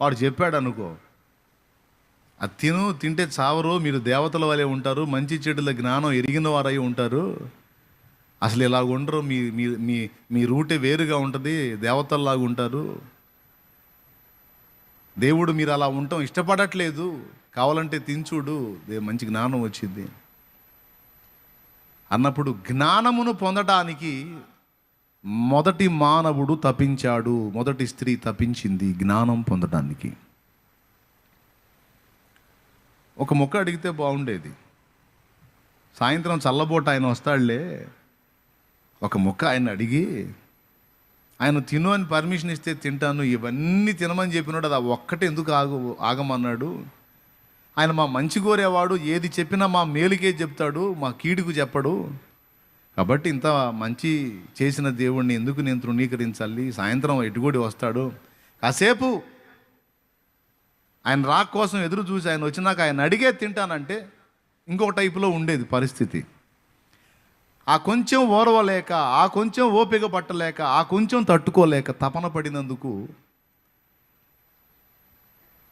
వాడు చెప్పాడు అనుకో అది తిను తింటే చావరు మీరు దేవతల వలె ఉంటారు మంచి చెడుల జ్ఞానం ఎరిగిన వారై ఉంటారు. అసలు ఇలా ఉండరు మీ మీ మీ మీ రూటే వేరుగా ఉంటుంది దేవతల్లాగా ఉంటారు. దేవుడు మీరు అలా ఉండటం ఇష్టపడట్లేదు కావాలంటే తించుడు దే- మంచి జ్ఞానం వచ్చింది. అన్నప్పుడు జ్ఞానమును పొందడానికి మొదటి మానవుడు తపించాడు మొదటి స్త్రీ తపించింది జ్ఞానం పొందడానికి ఒక మొక్క అడిగితే బాగుండేది. సాయంత్రం చల్లబోట ఆయన వస్తాడులే. ఒక మొక్క ఆయన అడిగి ఆయన తిను అని పర్మిషన్ ఇస్తే తింటాను ఇవన్నీ తినమని చెప్పినాడు అది ఒక్కటి ఎందుకు ఆగు ఆగమన్నాడు. ఆయన మా మంచి కోరేవాడు ఏది చెప్పినా మా మేలుకే చెప్తాడు మా కీడుకు చెప్పడు. కాబట్టి ఇంత మంచి చేసిన దేవుణ్ణి ఎందుకు నేను తృణీకరించాలి? సాయంత్రం ఎటుగోడి వస్తాడు. కాసేపు ఆయన రాక్ కోసం ఎదురు చూసి ఆయన వచ్చినాక ఆయన అడిగే తింటానంటే ఇంకో టైపులో ఉండేది పరిస్థితి. ఆ కొంచెం ఓర్వలేక ఆ కొంచెం ఓపిక పట్టలేక ఆ కొంచెం తట్టుకోలేక తపన పడినందుకు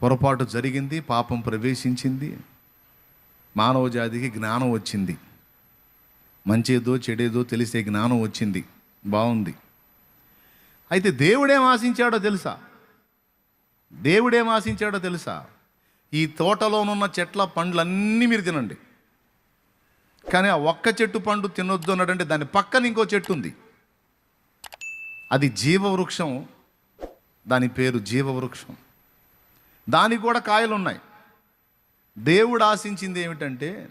పొరపాటు జరిగింది పాపం ప్రవేశించింది మానవ జాతికి జ్ఞానం వచ్చింది. మంచేదో చెడేదో తెలిసే జ్ఞానం వచ్చింది. బాగుంది అయితే దేవుడేం ఆశించాడో తెలుసా? దేవుడేం ఆశించాడో తెలుసా? ఈ తోటలోనున్న చెట్ల పండ్లన్నీ మీరు తినండి. కానీ ఆ ఒక్క చెట్టు పండు తినొద్దు అన్నాడంటే దాని పక్కన ఇంకో చెట్టు ఉంది. అది జీవవృక్షం. దాని పేరు జీవవృక్షం. దానికి కూడా కాయలు ఉన్నాయి దేవుడు ఆశించింది ఏమిటంటే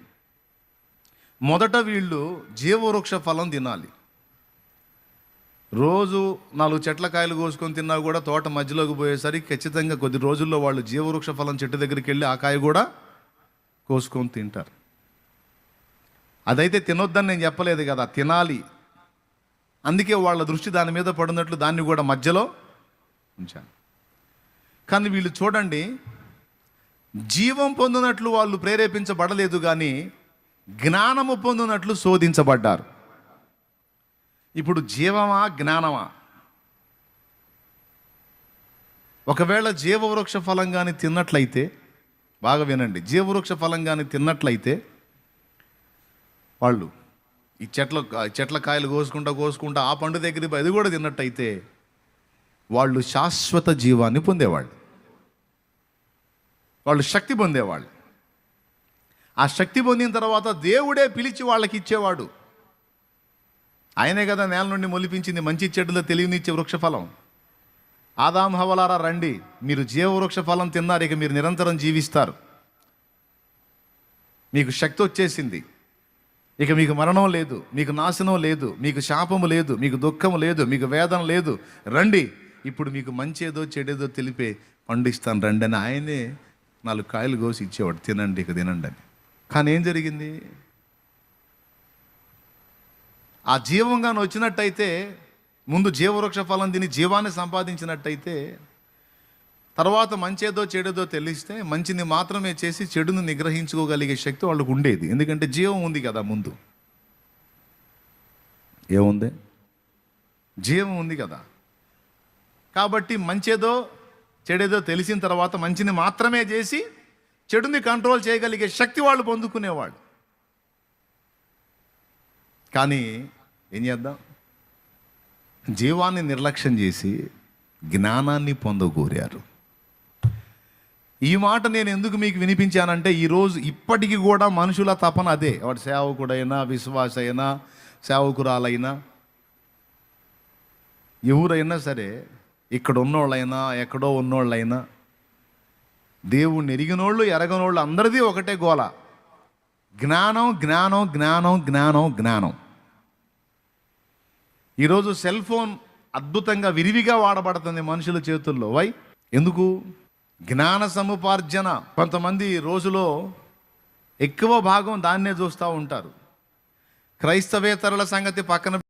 మొదట వీళ్ళు జీవవృక్ష ఫలం తినాలి. రోజు నాలుగు చెట్ల కాయలు కోసుకొని తిన్నా కూడా తోట మధ్యలోకి పోయేసరికి ఖచ్చితంగా కొద్ది రోజుల్లో వాళ్ళు జీవవృక్ష ఫలం చెట్టు దగ్గరికి వెళ్ళి ఆ కాయ కూడా కోసుకొని తింటారు. అదైతే తినొద్దని నేను చెప్పలేదు కదా తినాలి. అందుకే వాళ్ళ దృష్టి దాని మీద పడినట్లు దాన్ని కూడా మధ్యలో ఉంచాను. కానీ వీళ్ళు చూడండి జీవం పొందినట్లు వాళ్ళు ప్రేరేపించబడలేదు కానీ జ్ఞానము పొందినట్లు శోధించబడ్డారు. ఇప్పుడు జీవమా జ్ఞానమా? ఒకవేళ జీవవృక్ష ఫలంగాని తిన్నట్లయితే బాగా వినండి జీవవృక్ష ఫలంగాని తిన్నట్లయితే వాళ్ళు ఈ చెట్ల చెట్ల కాయలు కోసుకుంటా కోసుకుంటా ఆ పండు దగ్గర అది కూడా తిన్నట్టయితే వాళ్ళు శాశ్వత జీవాన్ని పొందేవాళ్ళు. వాళ్ళు శక్తి పొందేవాళ్ళు. ఆ శక్తి పొందిన తర్వాత దేవుడే పిలిచి వాళ్ళకి ఇచ్చేవాడు. ఆయనే కదా నేల నుండి మొలిపించింది మంచి చెడులో తెలివినిచ్చే వృక్షఫలం. ఆదాం హవలారా రండి మీరు జీవవృక్ష ఫలం తిన్నారు ఇక మీరు నిరంతరం జీవిస్తారు. మీకు శక్తి వచ్చేసింది. ఇక మీకు మరణం లేదు మీకు నాశనం లేదు మీకు శాపము లేదు మీకు దుఃఖము లేదు మీకు వేదన లేదు. రండి ఇప్పుడు మీకు మంచేదో చెడేదో తెలిపే పండిస్తాను రండి అని ఆయనే నాలుగు కాయలు కోసి ఇచ్చేవాడు తినండి ఇక తినండి అని. కానీ ఏం జరిగింది? ఆ జీవంగాను వచ్చినట్టయితే ముందు జీవవృక్ష ఫలం తిని జీవాన్ని సంపాదించినట్టయితే తర్వాత మంచేదో చెడేదో తెలిస్తే మంచిని మాత్రమే చేసి చెడును నిగ్రహించుకోగలిగే శక్తి వాళ్ళకు ఉండేది. ఎందుకంటే జీవం ఉంది కదా ముందు. ఏముంది? జీవం ఉంది కదా. కాబట్టి మంచేదో చెడేదో తెలిసిన తర్వాత మంచిని మాత్రమే చేసి చెడుని కంట్రోల్ చేయగలిగే శక్తి వాళ్ళు పొందుకునేవాళ్ళు. కానీ ఏం చేద్దాం? జీవాన్ని నిర్లక్ష్యం చేసి జ్ఞానాన్ని పొందగోరారు. ఈ మాట నేను ఎందుకు మీకు వినిపించానంటే ఈరోజు ఇప్పటికీ కూడా మనుషుల తపన అదే. వాడు సేవకుడైనా విశ్వాస అయినా సేవకురాలైనా ఎవరైనా సరే ఇక్కడ ఉన్నోళ్ళైనా ఎక్కడో ఉన్నోళ్ళైనా దేవుణ్ణి ఎరిగినోళ్ళు ఎరగనోళ్ళు అందరిది ఒకటే గోల. జ్ఞానం జ్ఞానం జ్ఞానం జ్ఞానం జ్ఞానం. ఈరోజు సెల్ ఫోన్ అద్భుతంగా విరివిగా వాడబడుతుంది మనుషుల చేతుల్లో. వై? ఎందుకు? జ్ఞాన సముపార్జన. కొంతమంది రోజులో ఎక్కువ భాగం దాన్నే చూస్తూ ఉంటారు. క్రైస్తవేతరుల సంగతి పక్కన